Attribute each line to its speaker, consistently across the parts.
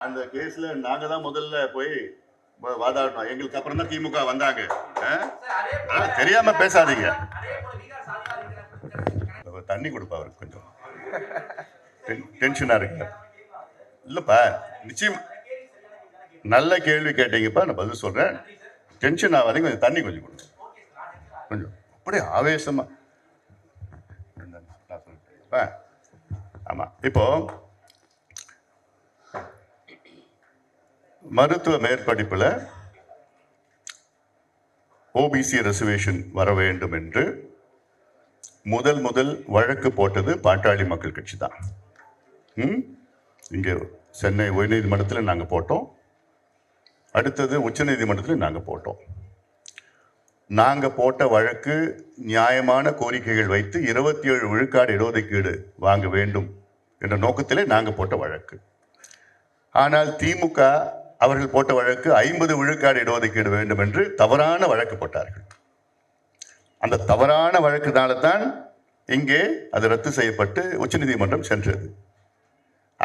Speaker 1: அந்த கேஸ்ல நாங்க தான் முதல்ல போய் வாதாடணும். எங்களுக்கு அப்புறம் தான் திமுக வந்தாங்க. ஆ? ஆ, தெரியாம பேசாதீங்க. தண்ணி கொடுப்பா அவருக்கு கொஞ்சம். டென்ஷனா இருக்கு இல்லப்பா நிச்சயம் நல்ல கேள்வி கேட்டீங்கப்பா நான் பதில் சொல்றேன். டென்ஷன் ஆகாதீங்க கொஞ்சம் தண்ணி கொஞ்சம் கொடுங்க. கொஞ்சம் அப்படியே ஆவேசமா. ஆமா. இப்போ மருத்துவ மேற்படிப்பில் ஓபிசி ரிசர்வேஷன் வர வேண்டும் என்று முதல் முதல் வழக்கு போட்டது பாட்டாளி மக்கள் கட்சி தான். ம்? இங்கே சென்னை உயர்நீதிமன்றத்தில் நாங்கள் போட்டோம். அடுத்தது உச்சநீதிமன்றத்தில் நாங்கள் போட்டோம். நாங்கள் போட்ட வழக்கு நியாயமான கோரிக்கைகள் வைத்து இருபத்தி ஏழு விழுக்காடு இடஒதுக்கீடு வாங்க வேண்டும் என்ற நோக்கத்திலே நாங்கள் போட்ட வழக்கு. ஆனால் திமுக அவர்கள் போட்ட வழக்கு ஐம்பது விழுக்காடு இடஒதுக்கீடு வேண்டும் என்று தவறான வழக்கு போட்டார்கள். அந்த தவறான வழக்குனால தான் இங்கே அது ரத்து செய்யப்பட்டு உச்சநீதிமன்றம் சென்றது.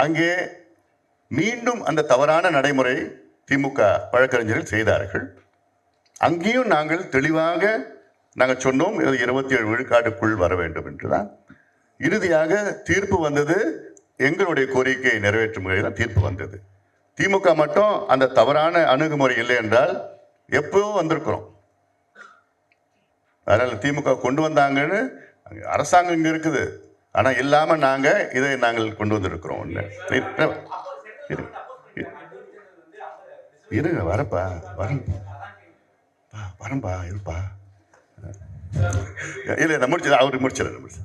Speaker 1: அங்கே மீண்டும் அந்த தவறான நடைமுறை திமுக வழக்கறிஞர்கள் செய்தார்கள். அங்கேயும் நாங்கள் தெளிவாக நாங்கள் சொன்னோம் இது இருபத்தி ஏழு விழுக்காடுக்குள் வர வேண்டும் என்றுதான். இறுதியாக தீர்ப்பு வந்தது எங்களுடைய கோரிக்கையை நிறைவேற்றும் முறையில் தான் தீர்ப்பு வந்தது. திமுக மட்டும் அந்த தவறான அணுகுமுறை இல்லை என்றால் எப்போ வந்திருக்கிறோம். அதனால் திமுக கொண்டு வந்தாங்கன்னு அரசாங்கம் இங்கே இருக்குது. ஆனால் இல்லாமல் நாங்கள் இதை நாங்கள் கொண்டு வந்திருக்கிறோம் ஒன்று இரு- இருங்க வரப்பா. வரேன். பா, இருப்பா. இல்லை நான் முடிச்சது அவர் முடிச்சிடறேன் முடிச்சு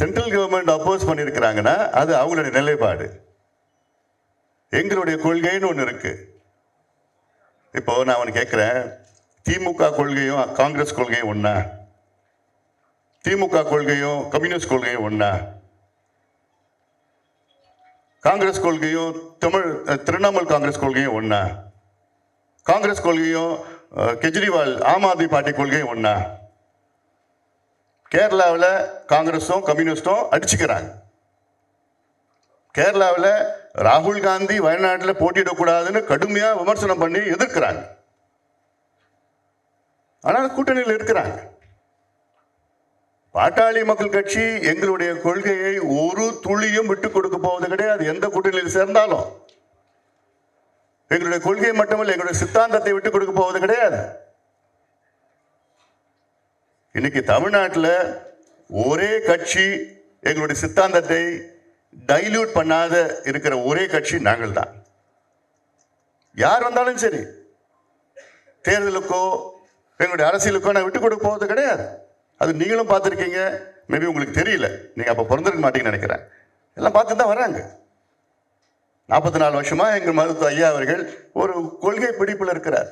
Speaker 1: சென்ட்ரல் கவர்மெண்ட் அப்போஸ் பண்ணியிருக்கிறாங்கன்னா அது அவங்களுடைய நிலைப்பாடு. எங்களுடைய கொள்கைன்னு ஒன்று இருக்கு. இப்போ நான் அவனை கேட்குறேன் திமுக கொள்கையும் காங்கிரஸ் கொள்கையும் ஒன்றா திமுக கொள்கையும் கம்யூனிஸ்ட் கொள்கையும் ஒன்றா காங்கிரஸ் கொள்கையும் தமிழ் திரிணாமுல் காங்கிரஸ் கொள்கையும் ஒன்றா காங்கிரஸ் கொள்கையும் கெஜ்ரிவால் ஆம் ஆத்மி பார்ட்டி கொள்கையும் ஒன்றா கேரளாவில் காங்கிரஸும் கம்யூனிஸ்டும் அடிச்சுக்கிறாங்க. கேரளாவில் ராகுல் காந்தி வயநாட்டில் போட்டியிடக்கூடாதுன்னு கடுமையாக விமர்சனம் பண்ணி எதிர்க்கிறாங்க. ஆனால் கூட்டணியில் இருக்கிறாங்க. பாட்டாளி மக்கள் கட்சி எங்களுடைய கொள்கையை ஒரு துளியும் விட்டு கொடுக்க போவது கிடையாது எந்த கூட்டணியில் சேர்ந்தாலும். எங்களுடைய கொள்கை மட்டுமல்ல எங்களுடைய சித்தாந்தத்தை விட்டு கொடுக்க போவது கிடையாது. இன்னைக்கு தமிழ்நாட்டில் ஒரே கட்சி எங்களுடைய சித்தாந்தத்தை டைல்யூட் பண்ணாத இருக்கிற ஒரே கட்சி நாங்கள் தான் யார் வந்தாலும் சரி தேர்தலுக்கோ எங்களுடைய அரசியலுக்கோ நான் விட்டு கொடுக்க போவது கிடையாது. அது நீங்களும் பார்த்துருக்கீங்க. மேபி உங்களுக்கு தெரியல. நீங்கள் அப்போ பிறந்திருக்க மாட்டீங்கன்னு நினைக்கிறேன். எல்லாம் பார்த்து தான் வராங்க நாற்பத்தி நாலு வருஷமாக எங்கள் மருத்துவ ஐயா அவர்கள் ஒரு கொள்கை பிடிப்பில் இருக்கிறார்.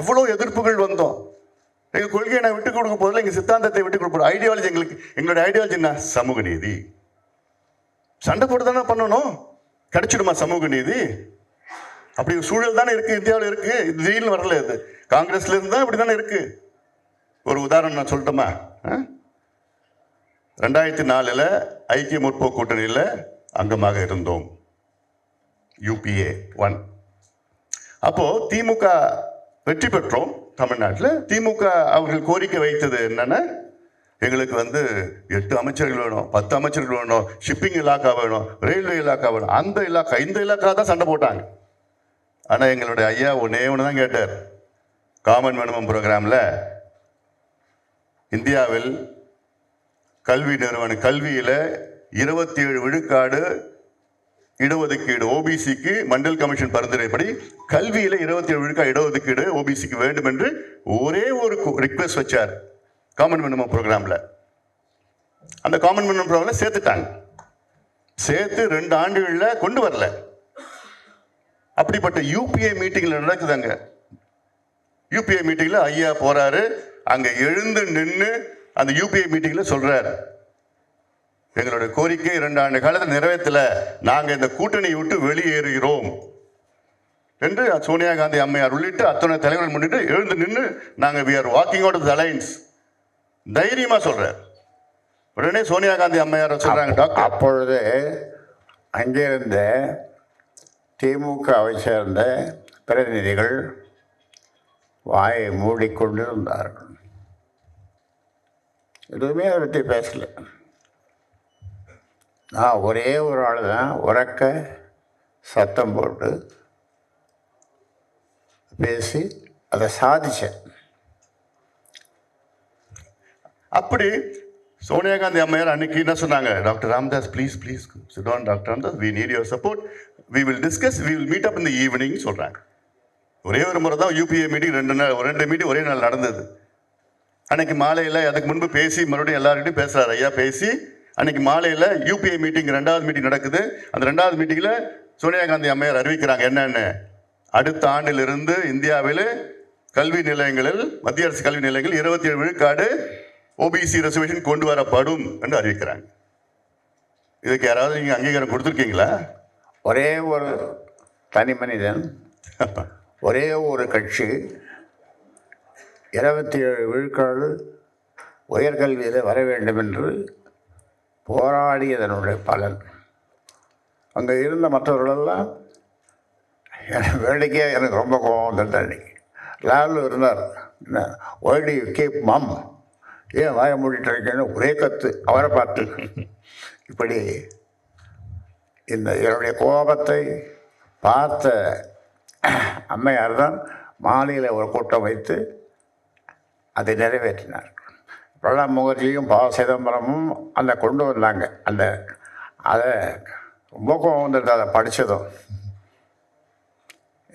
Speaker 1: எவ்வளோ எதிர்ப்புகள் வந்தோம். எங்கள் கொள்கையை நான் விட்டு கொடுக்க போதில்லை எங்கள் சித்தாந்தத்தை விட்டு கொடுப்போம் ஐடியாலஜி எங்களுக்கு எங்களுடைய ஐடியாலஜி என்ன? சமூக நீதி. சண்டை போட்டு தானே பண்ணணும்? கிடைச்சிடுமா சமூக நீதி? அப்படி ஒரு சூழல் தானே இருக்கு இந்தியாவில் இருக்கு. திடீர்னு வரல இது காங்கிரஸ்ல இருந்து தான் இப்படி தானே இருக்கு. ஒரு உதாரணம் நான் சொல்லட்டுமா? ஆ? ரெண்டாயிரத்தி நாலில் ஐக்கிய முற்போக்கு கூட்டணியில் அங்கமாக இருந்தோம். யூபிஏ ஒன் அப்போ திமுக வெற்றி பெற்றோம். தமிழ்நாட்டில் திமுக அவர்கள் கோரிக்கை வைத்தது என்னன்னா எங்களுக்கு வந்து எட்டு அமைச்சர்கள் வேணும் பத்து அமைச்சர்கள் வேணும் ஷிப்பிங் இலாக்கா வேணும் ரயில்வே இலாக்கா வேணும் அந்த இலாக்கா இந்த இலாக்கா தான் சண்டை போட்டாங்க. ஆனால் எங்களுடைய ஐயா ஒன்னே ஒன்று தான் கேட்டார். காமன் மினிமம் ப்ரோக்ராமில் இந்தியாவில் கல்வி நிறுவனம் கல்வியில் இருபத்தி ஏழு விழுக்காடு இடஒதுக்கீடு ஓபிசிக்கு மண்டல் கமிஷன் பரிந்துரைப்படி கல்வியில இருபத்தி ஏழு விழுக்காடு இடஒதுக்கீடு ஓபிசிக்கு வேண்டும் என்று ஒரே ஒரு ரிக்வெஸ்ட் வச்சார் காமன் மினிமம் ப்ரோக்ராம்ல அந்த காமன் மினிமம் ப்ரோக்ராம்ல சேர்த்துட்டாங்க. சேர்த்து ரெண்டு ஆண்டுகள்ல கொண்டு வரல. அப்படிப்பட்ட யூபிஐ மீட்டிங்ல நடக்குதாங்க. யூபிஐ மீட்டிங்ல ஐயா போறாரு அங்க எழுந்து நின்று அந்த யூபிஐ மீட்டிங்ல சொல்றாரு. எங்களுடைய கோரிக்கை இரண்டு ஆண்டு காலத்தில் நிறைவேற்றல. நாங்க இந்த கூட்டணியை விட்டு வெளியேறுகிறோம். என்று சோனியா காந்தி அம்மையார் உள்ளிட்டு அத்தனை தலைவர்கள் முன்னிட்டு எழுந்து நின்று நாங்க we are walking out of the alliance. தைரியமா சொல்றார். உடனே சோனியா காந்தி அம்மையார் சொல்றாங்க டாக்டர்.
Speaker 2: அப்பொழுது அங்கிருந்த திமுகவை சேர்ந்த பிரதிநிதிகள் வாயை மூடிக்கொண்டிருந்தார்கள். எதுவுமே அதை பற்றி பேசல. நான் ஒரே ஒரு ஆள் தான். உறக்க சத்தம் போட்டு பேசி அதை சாதித்தேன்
Speaker 1: அப்படி சோனியா காந்தி அம்மையார் அன்னைக்கு என்ன சொன்னாங்க? Doctor Ramdas please please sit down doctor Ramdas. We need your support we will discuss we will meet up இந்த ஈவினிங் சொல்கிறாங்க ஒரே ஒரு முறை தான் யூபிஏ மீட்டிங் ரெண்டு நாள் ஒரு ரெண்டு மீட்டிங் ஒரே நாள் நடந்தது. அன்னைக்கு மாலையில் அதுக்கு முன்பு பேசி மறுபடியும் எல்லார்கிட்டையும் பேசுகிறார் ஐயா பேசி அன்னைக்கு மாலையில் யூபிஐ மீட்டிங் ரெண்டாவது மீட்டிங் நடக்குது. அந்த ரெண்டாவது மீட்டிங்கில் சோனியா காந்தி அம்மையார் அறிவிக்கிறாங்க என்னென்னு. அடுத்த ஆண்டிலிருந்து இந்தியாவில் கல்வி நிலையங்களில் மத்திய அரசு கல்வி நிலையங்கள் இருபத்தி ஏழு விழுக்காடு ஓபிசி ரிசர்வேஷன் கொண்டு வரப்படும் என்று அறிவிக்கிறாங்க. இதுக்கு யாராவது நீங்கள் அங்கீகாரம் கொடுத்துருக்கீங்களா?
Speaker 2: ஒரே ஒரு தனி மனிதன் ஒரே ஒரு கட்சி இருபத்தி ஏழு விழுக்காடு உயர்கல்வியில் வர வேண்டும் என்று போராடியதனுடைய பலன். அங்கே இருந்த மற்றவர்களெல்லாம் எனக்கு வேலைக்கே எனக்கு ரொம்ப கோபம் தண்டி அன்னைக்கு லாலு இருந்தார். என்ன ஒய்டி கீப் மம் ஏன் வாய மூடிட்டு இருக்கேன்னு? ஒரே கத்து. அவரை பார்த்து இப்படி இந்த என்னுடைய கோபத்தை பார்த்த அம்மையார் தான் மாலையில் ஒரு கூட்டம் வைத்து அதை நிறைவேற்றினார். பிரணாப் முகர்ஜியும் ப சிதம்பரமும் அந்த கொண்டு வந்தாங்க. அந்த அதை ரொம்ப கோபம் வந்துட்டு அதை படித்ததும்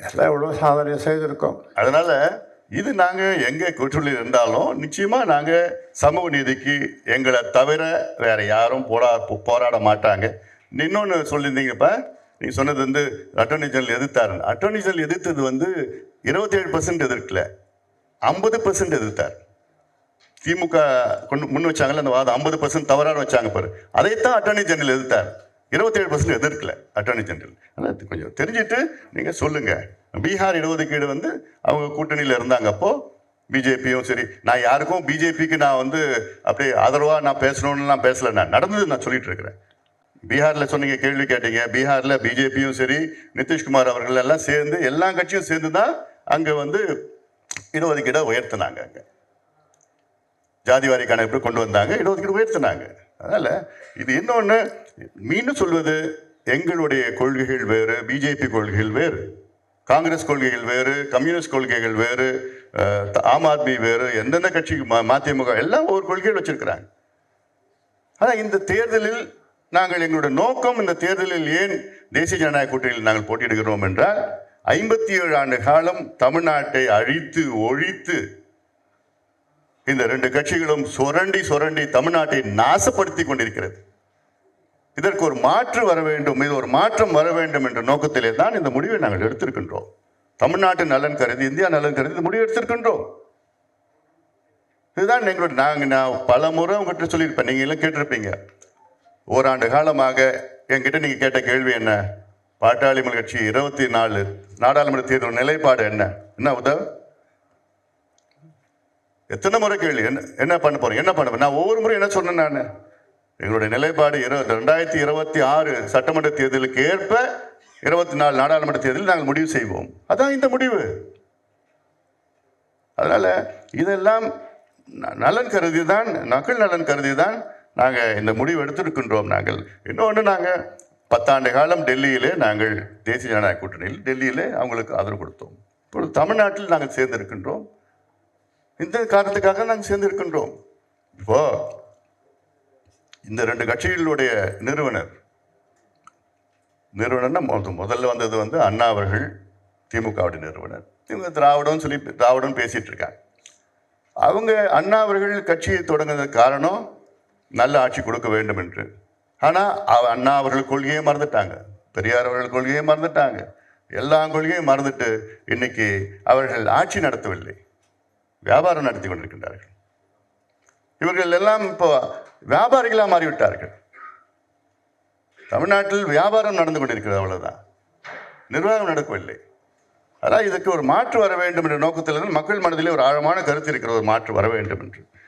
Speaker 2: எல்லாம் இவ்வளோ சாதனை செய்திருக்கோம்.
Speaker 1: அதனால் இது நாங்கள் எங்கே கூட்டுள்ளில் இருந்தாலும் நிச்சயமாக நாங்கள் சமூக நீதிக்கு எங்களை தவிர வேறு யாரும் போரா போராட மாட்டாங்க. இன்னொன்று சொல்லியிருந்தீங்கப்பா நீ சொன்னது வந்து அட்டர்னி ஜெனரல் எதிர்த்தாரு. அட்டர்னி ஜெனரல் எதிர்த்தது வந்து இருபத்தேழு பர்சன்ட் எதிர்க்கல. ஐம்பது பர்சன்ட் எதிர்த்தார். திமுக கொண்டு முன் வச்சாங்கல்ல அந்த வாதம் ஐம்பது பர்சன்ட் தவறான வச்சாங்க பாரு. அதைத்தான் அட்டர்னி ஜெனரல் எதிர்த்தார். இருபத்தேழு பர்சன்ட் எதிர்க்கல அட்டர்னி ஜெனரல் ஆனால் கொஞ்சம் தெரிஞ்சுட்டு நீங்கள் சொல்லுங்கள் பீகார் இடஒதுக்கீடு வந்து அவங்க கூட்டணியில் இருந்தாங்க அப்போ பிஜேபியும் சரி. நான் யாருக்கும் பிஜேபிக்கு நான் வந்து அப்படியே ஆதரவாக நான் பேசணும்னு நான் பேசல. நான் நடந்தது நான் சொல்லிட்டு இருக்கிறேன். பீகாரில் சொன்னீங்க கேள்வி கேட்டீங்க. பீகாரில் பிஜேபியும் சரி நிதிஷ்குமார் அவர்கள் எல்லாம் சேர்ந்து எல்லா கட்சியும் சேர்ந்து தான் அங்கே வந்து இடஒதுக்கீடை உயர்த்தினாங்க அங்கே. ஜாதிவாரி கணக்கு கொண்டு வந்தாங்க இடஒதுக்கீடு உயர்த்தினாங்க அதனால் இது இன்னொன்று மீண்டும் சொல்வது எங்களுடைய கொள்கைகள் வேறு பிஜேபி கொள்கைகள் வேறு காங்கிரஸ் கொள்கைகள் வேறு கம்யூனிஸ்ட் கொள்கைகள் வேறு ஆம் ஆத்மி வேறு எந்தெந்த கட்சிக்கு ம- மதிமுக எல்லாம் ஒரு கொள்கைகள் வச்சிருக்கிறாங்க. ஆனால் இந்த தேர்தலில் நாங்கள் எங்களுடைய நோக்கம் இந்த தேர்தலில் ஏன் தேசிய ஜனநாயக கூட்டணியில் நாங்கள் போட்டியிடுகிறோம் என்றால் ஐம்பத்தி ஏழு ஆண்டு காலம் தமிழ்நாட்டை அழித்து ஒழித்து இந்த ரெண்டு கட்சிகளும் சுரண்டி சுரண்டி தமிழ்நாட்டை நாசப்படுத்தி கொண்டிருக்கிறது. இதற்கு ஒரு மாற்று வர வேண்டும் இது ஒரு மாற்றம் வர வேண்டும் என்ற நோக்கத்திலே தான் இந்த முடிவை நாங்கள் எடுத்திருக்கின்றோம். தமிழ்நாட்டு நலன் கருதி இந்தியா நலன் கருதி இந்த முடிவு எடுத்திருக்கின்றோம். இதுதான் எங்களோட நாங்கள் நான் பல முறை உங்ககிட்ட சொல்லியிருப்பேன் நீங்கள் எல்லாம் கேட்டிருப்பீங்க. ஓராண்டு காலமாக என்கிட்ட நீங்கள் கேட்ட கேள்வி என்ன? பாட்டாளி கட்சி இருபத்தி நாலு நாடாளுமன்ற தேர்தல் நிலைப்பாடு என்ன? என்ன உதவ் எத்தனை முறை கேள்வி? என்ன என்ன பண்ண போறோம் என்ன பண்ண நான் ஒவ்வொரு முறையும் என்ன சொன்னேன் நான்? எங்களுடைய நிலைப்பாடு இரு ரெண்டாயிரத்தி இருபத்தி ஆறு சட்டமன்ற தேர்தலுக்கு ஏற்ப இருபத்தி நாலு நாடாளுமன்ற தேர்தலில் நாங்கள் முடிவு செய்வோம். அதான் இந்த முடிவு. அதனால இதெல்லாம் நலன் கருதி தான் மக்கள் நலன் கருதி தான் நாங்கள் இந்த முடிவு எடுத்திருக்கின்றோம் நாங்கள். இன்னொன்று நாங்கள் பத்தாண்டு காலம் டெல்லியிலே நாங்கள் தேசிய ஜனநாயக கூட்டணியில் டெல்லியிலே அவங்களுக்கு ஆதரவு கொடுத்தோம். இப்பொழுது தமிழ்நாட்டில் நாங்கள் சேர்ந்திருக்கின்றோம். இந்த காரணத்துக்காக நாங்கள் சேர்ந்திருக்கின்றோம் இப்போ இந்த ரெண்டு கட்சிகளுடைய நிறுவனர் நிறுவனர்னா முதல்ல வந்தது வந்து அண்ணா அவர்கள் திமுகவுடைய நிறுவனர். இவங்க திராவிடம் சொல்லி திராவிடம் பேசிட்டு இருக்காங்க. அவங்க அண்ணா அவர்கள் கட்சியை தொடங்குனதுக்கு காரணம் நல்ல ஆட்சி கொடுக்க வேண்டும் என்று. ஆனால் அண்ணா அவர்கள் கொள்கையை மறந்துட்டாங்க. பெரியார் அவர்கள் கொள்கையை மறந்துட்டாங்க. எல்லா கொள்கையும் மறந்துட்டு இன்னைக்கு அவர்கள் ஆட்சி நடத்தவில்லை. வியாபாரம் நடத்தி கொண்டிருக்கின்றார்கள். இவர்கள் எல்லாம் இப்போ வியாபாரிகளாக மாறிவிட்டார்கள். தமிழ்நாட்டில் வியாபாரம் நடந்து கொண்டிருக்கிறது அவ்வளவுதான். நிர்வாகம் நடக்கவில்லை. அதான் இதுக்கு ஒரு மாற்று வர வேண்டும் என்ற நோக்கத்தில் மக்கள் மனதிலே ஒரு ஆழமான கருத்து இருக்கிற ஒரு மாற்று வர வேண்டும் என்று.